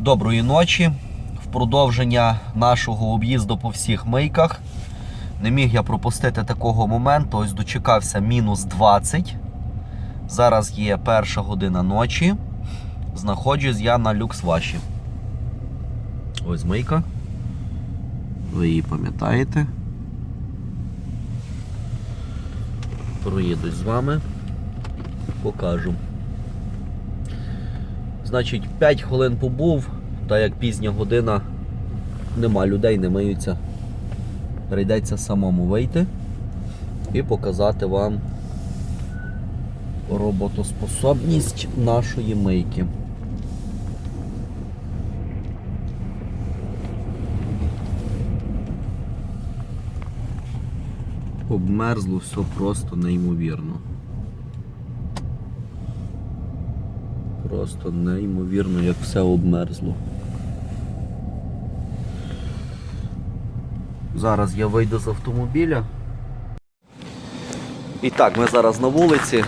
Доброї ночі. В продовження нашого об'їзду по всіх мийках. Не міг я пропустити такого моменту. Ось дочекався мінус 20. Зараз є перша година ночі. Знаходжусь я на люксваші. Ось мийка. Ви її пам'ятаєте. Проїдусь з вами. Покажу. Значить, 5 хвилин побув, та як пізня година, нема людей, не миються. Прийдеться самому вийти і показати вам роботоспособність нашої мийки. Обмерзло все просто неймовірно. Просто неймовірно, як все обмерзло. Зараз я вийду з автомобіля. І так, ми зараз на вулиці.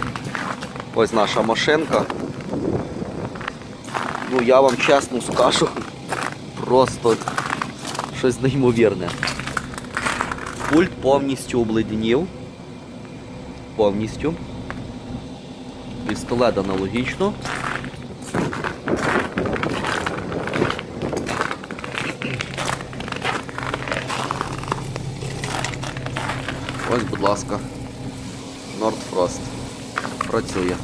Ось наша машинка. Ну, я вам чесно скажу, просто щось неймовірне. Пульт повністю обледенів. Повністю. Пістолет аналогічно. Ось, будь ласка, Nordfrost працює.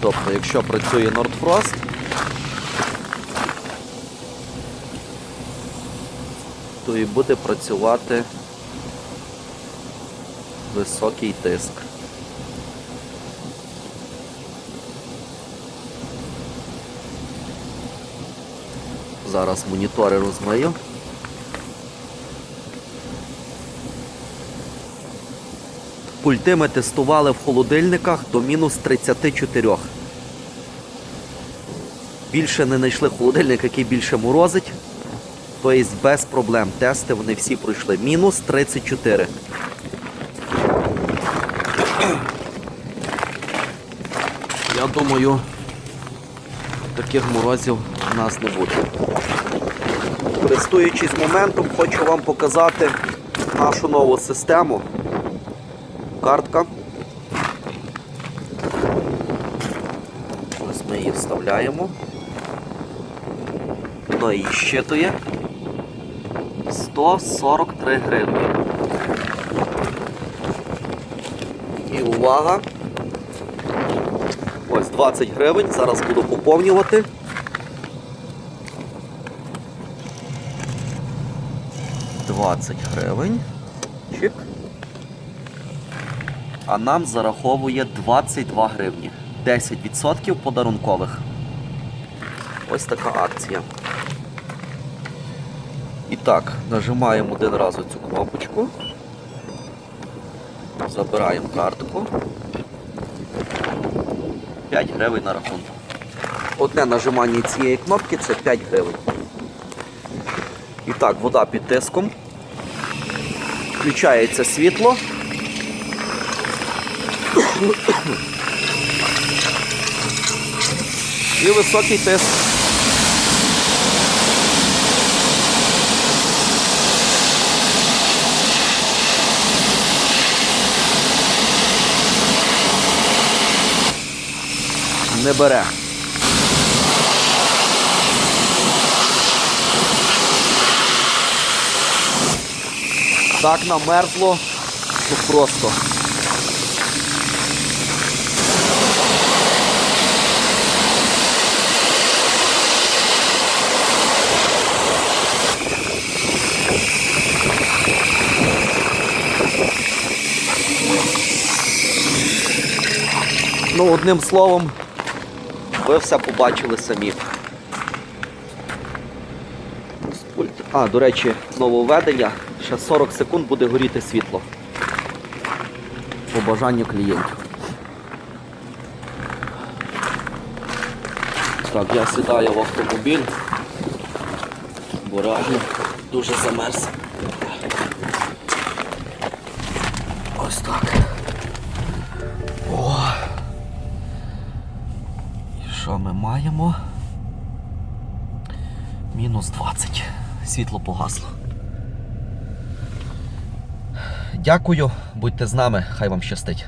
Тобто, якщо працює Nordfrost, то і буде працювати високий тиск. Зараз монітори розмию. Пульти ми тестували в холодильниках до мінус 34. Більше не знайшли холодильник, який більше морозить. Тобто без проблем. Тести вони всі пройшли. Мінус 34. Я думаю, таких морозів у нас не буде. Користуючись моментом, хочу вам показати нашу нову систему. Картка. Ось ми її вставляємо. Воно її щитує. 143 гривні. І увага! Ось 20 гривень, зараз буду поповнювати. Двадцять гривень. Чик. А нам зараховує 22 гривні. 10% подарункових. Ось така акція. І так, нажимаємо один раз цю кнопочку. Забираємо картку. 5 гривень на рахунку. Одне нажимання цієї кнопки це 5 гривень. І так, вода під тиском. Включається світло. І високий тиск. Не бере. Так намерзло, що просто. Ну, одним словом, ви все побачили самі. А, до речі, нововведення. Ще 40 секунд буде горіти світло. По бажанню клієнтів. Так, я сідаю в автомобіль, бо реально дуже замерз. Ось так. Маємо мінус 20. Світло погасло. Дякую, будьте з нами, хай вам щастить.